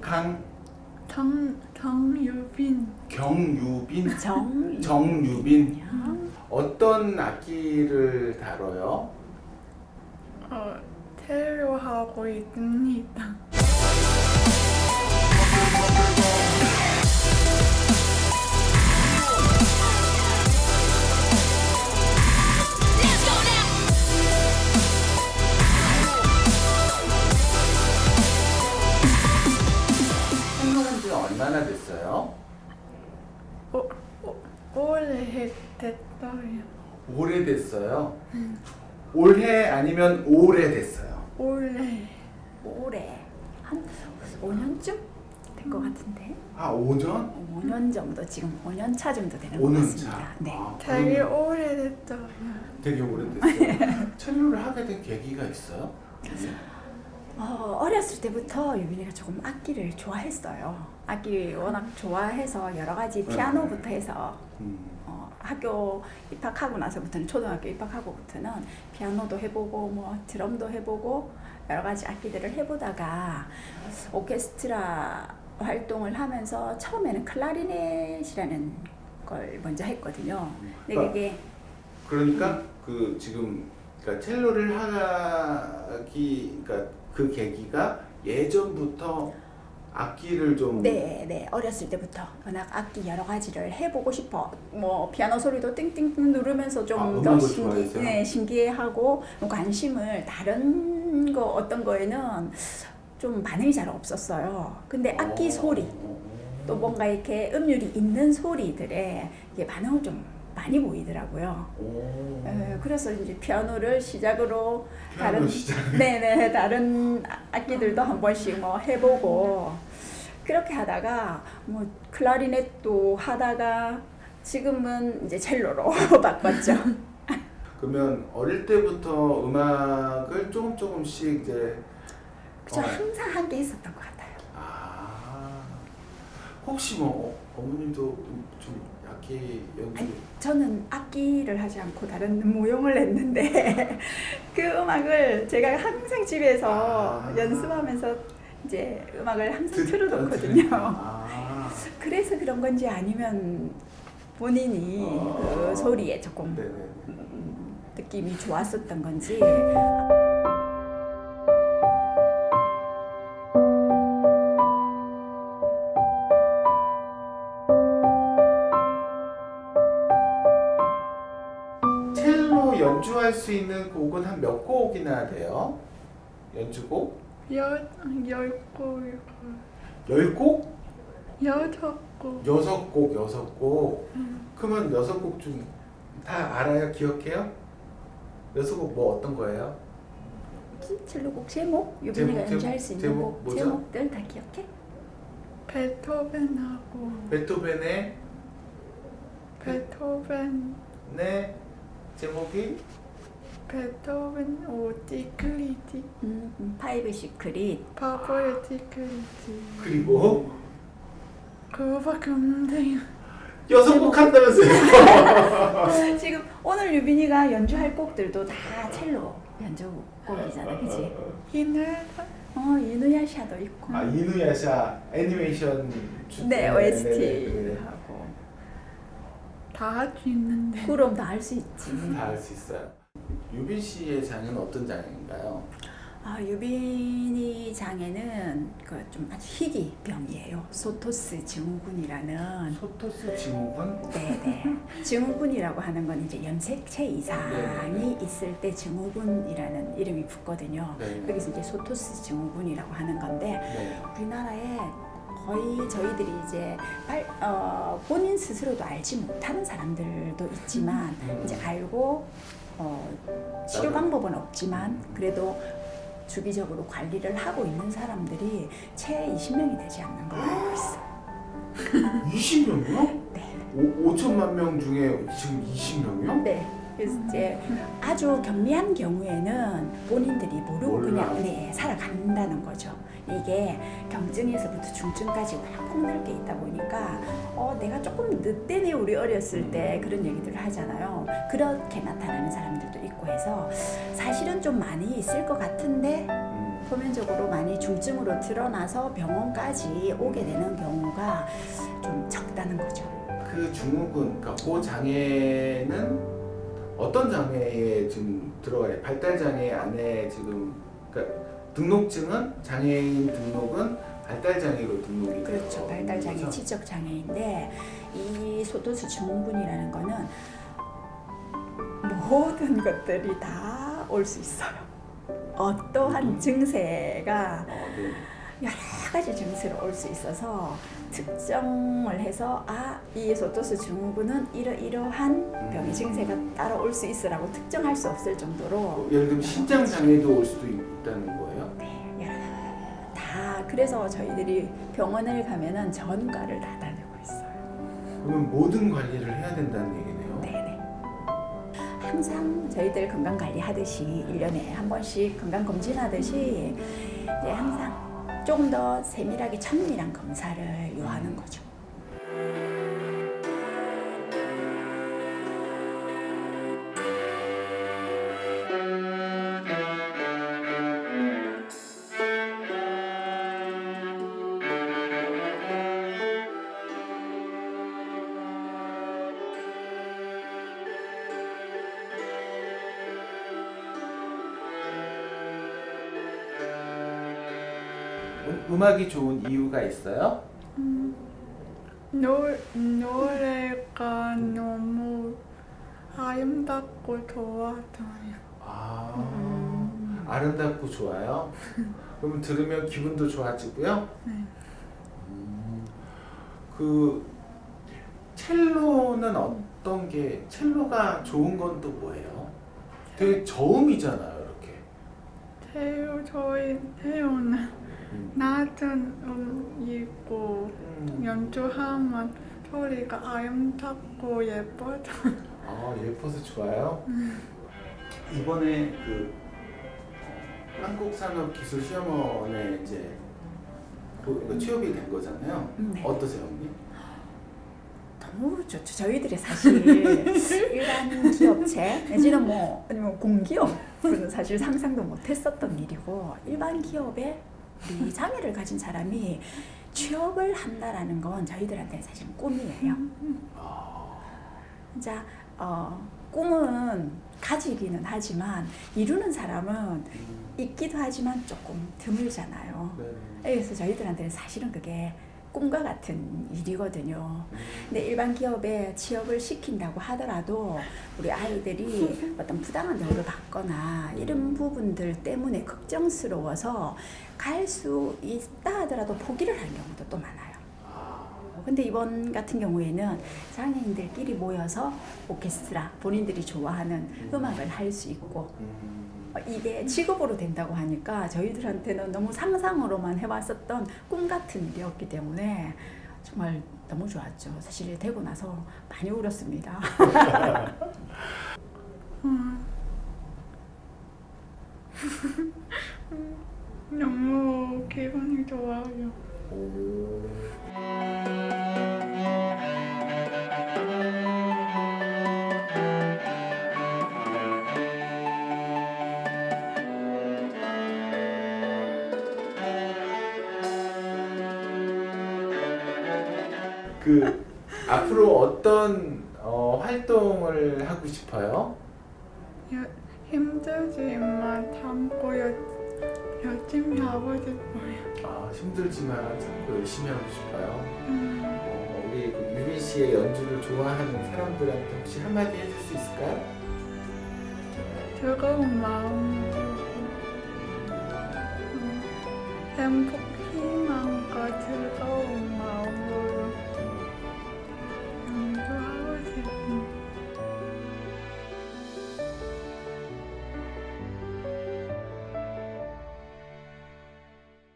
강? 정 정유빈. 경유빈? 정 정유빈. 어떤 악기를 다뤄요? 어 첼로 하고 있습니다. 됐어요. 오래됐어요. 올해 아니면 오래됐어요. 오래 올해 한 5년쯤 된 것 같은데 아 5년? 5년 정도 지금 5년 차 정도 되는 것 5년 같습니다. 차. 네. 아, 되게 그러면 오래됐어요. 되게 오래됐어요. 첼로를 하게 된 계기가 있어요? 어, 어렸을 때부터 유빈이가 조금 악기를 좋아했어요. 악기 워낙 좋아해서 여러 가지 피아노부터 해서 음. 어, 학교 입학하고 나서부터는 초등학교 입학하고부터는 피아노도 해보고 뭐 드럼도 해보고 여러 가지 악기들을 해보다가 오케스트라 활동을 하면서 처음에는 클라리넷이라는 걸 먼저 했거든요. 근데 그게 그러니까 그 지금 그러니까 첼로를 하기 그러니까 그 계기가 예전부터 악기를 좀 네, 네 어렸을 때부터 워낙 악기 여러 가지를 해보고 싶어. 뭐 피아노 소리도 띵띵띵 누르면서 아, 좀 더 음악을 신기, 좋아해서요? 네, 신기해하고 관심을 다른 거 어떤 거에는 좀 반응이 잘 없었어요. 근데 악기 어. 소리 또 뭔가 이렇게 음률이 있는 소리들에 이게 반응을 좀 많이 보이더라고요. 오. 에, 그래서 이제 피아노를 시작으로 피아노 다른 시작. 네네 다른 악기들도 한 번씩 뭐 해보고 그렇게 하다가 뭐 클라리넷도 하다가 지금은 이제 첼로로 바꿨죠. 그러면 어릴 때부터 음악을 조금 조금씩 이제 저 어. 항상 함께 했었던 것 같아요. 아 혹시 뭐 어, 어머님도 좀 연주 아니, 저는 악기를 하지 않고 다른 모형을 했는데 그 음악을 제가 항상 집에서 아. 연습하면서 이제 음악을 항상 듣- 틀어놓거든요. 아 그래서 그런 건지 아니면 본인이 어. 그 소리에 조금 네네. 음, 느낌이 좋았었던 건지 연주할 수 있는 곡은 한 몇 곡이나 돼요? 연주곡? 열 열 곡, 열 곡? 여섯 곡. 여섯 곡, 여섯 곡. 음, 그러면 여섯 곡 중 다 알아요? 기억해요? 여섯 곡 뭐 어떤 거예요? 첼로곡 제목 유빈이가 제목, 연주할 수 있는 제목 곡 뭐죠? 제목들 다 기억해? 베토벤하고 베토벤의 베토벤 네 제목이? 베토벤 오디클리지 음, 음, 파이브 시크릿. 바보의 디클리지 그리고? 그거밖에 없는데요. 여섯 곡 한다면서요? 지금 오늘 유빈이가 연주할 곡들도 다 첼로 연주곡이잖아 그치? 이날 어 이누야샤도 있고. 아 이누야샤 애니메이션. 주- 네 네, OST 네, 네, 네. 하고 다 할 수 있는데 그럼 다 할 수 있지 다알수 있어요. 유빈 씨의 장은 어떤 장인가요? 아, 유빈이 장애는 그 좀 아주 희귀 병이에요. 소토스 증후군이라는. 소토스 증후군? 네네. 증후군이라고 하는 건 이제 염색체 이상이 있을 때 증후군이라는 이름이 붙거든요. 네. 여기서 이제 소토스 증후군이라고 하는 건데 네. 우리나라에 거의 저희들이 이제 발, 어, 본인 스스로도 알지 못하는 사람들도 있지만 음. 이제 알고 어, 치료 방법은 없지만 그래도 주기적으로 관리를 하고 있는 사람들이 채 20명이 되지 않는 걸로 알고 있어요. 20명이요? 네. 5, 5천만 명 중에 지금 20명이요? 네. 그래서 이제 아주 경미한 경우에는 본인들이 모르고 몰라. 그냥 네, 살아간다는 거죠. 이게 경증에서부터 중증까지 워낙 폭넓게 있다 보니까 어 내가 조금 늦대네 우리 어렸을 때 그런 얘기들을 하잖아요. 그렇게 나타나는 사람들도 있고 해서 사실은 좀 많이 있을 것 같은데 음. 표면적으로 많이 중증으로 드러나서 병원까지 오게 되는 경우가 좀 적다는 거죠. 그 증후군, 그러니까 그 장애는 어떤 장애에 지금 들어가요? 발달 장애 안에 지금 그러니까 등록증은 장애인 등록은 발달 장애로 등록이. 그렇죠. 발달 장애? 지적 장애인데 이 소도수 증후군이라는 거는 모든 것들이 다 올 수 있어요. 어떠한 증세가 어, 네. 여러 가지 증세로 올 수 있어서 특정을 해서 아, 이 소도수 증후군은 이러이러한 병의 증세가 따로 올수 있으라고 특정할 수 없을 정도로 어, 예를 들면 신장 장애도 올 수도 있다는 거예요. 네, 여러 다 그래서 저희들이 병원을 가면은 전과를 다 다니고 있어요. 그러면 모든 관리를 해야 된다는 얘기네요. 네네. 항상 저희들 건강 관리 하듯이 1년에 한 번씩 건강 검진 하듯이 이제 항상 조금 더 세밀하게 천밀한 검사를 요하는 거죠. 음, 음악이 좋은 이유가 있어요? 노, 노래가 너무 아름답고 좋아서요. 아, 음. 아름답고 좋아요. 그러면 들으면 기분도 좋아지고요. 네. 음, 그 첼로는 어떤 게 첼로가 좋은 건 또 뭐예요? 되게 저음이잖아요, 이렇게. 태우, 저희 태우는 음. 낮은 음이고 음. 연주하면 소리가 아름답고 예뻐서 아 예뻐서 좋아요. 이번에 그 어, 한국산업기술시험원에 이제 그 취업이 된 거잖아요. 음, 네. 어떠세요, 언니? 너무 좋죠. 저희들이 사실 일반 기업체 내지는 뭐 아니면 공기업은 사실 상상도 못했었던 일이고 일반 기업에 우리 장애를 가진 사람이 취업을 한다라는 건 저희들한테 사실 꿈이에요. 아, 자, 어, 꿈은 가지기는 하지만 이루는 사람은 음, 있기도 하지만 조금 드물잖아요. 네. 그래서 저희들한테는 사실은 그게 꿈과 같은 일이거든요. 음, 근데 일반 기업에 취업을 시킨다고 하더라도 우리 아이들이 어떤 부당한 대우를 받거나 이런 부분들 때문에 걱정스러워서 갈 수 있다 하더라도 포기를 하는 경우도 또 많아요. 아, 근데 이번 같은 경우에는 장애인들끼리 모여서 오케스트라 본인들이 좋아하는 음악을 할 수 있고 음, 어, 이게 직업으로 된다고 하니까 저희들한테는 너무 상상으로만 해왔었던 꿈 같은 일이었기 때문에 정말 너무 좋았죠. 사실 되고 나서 많이 울었습니다. 음. 너무 기분이 좋아요. 그 앞으로 어떤 어, 활동을 하고 싶어요? 여, 힘들지만 참고 여, 열심히 하고 싶어요. 아 힘들지만 자꾸 열심히 하고 싶어요. 음, 어, 우리 그 유빈 씨의 연주를 좋아하는 사람들한테 혹시 한마디 해줄 수 있을까요? 즐거운 마음으로 음, 행복,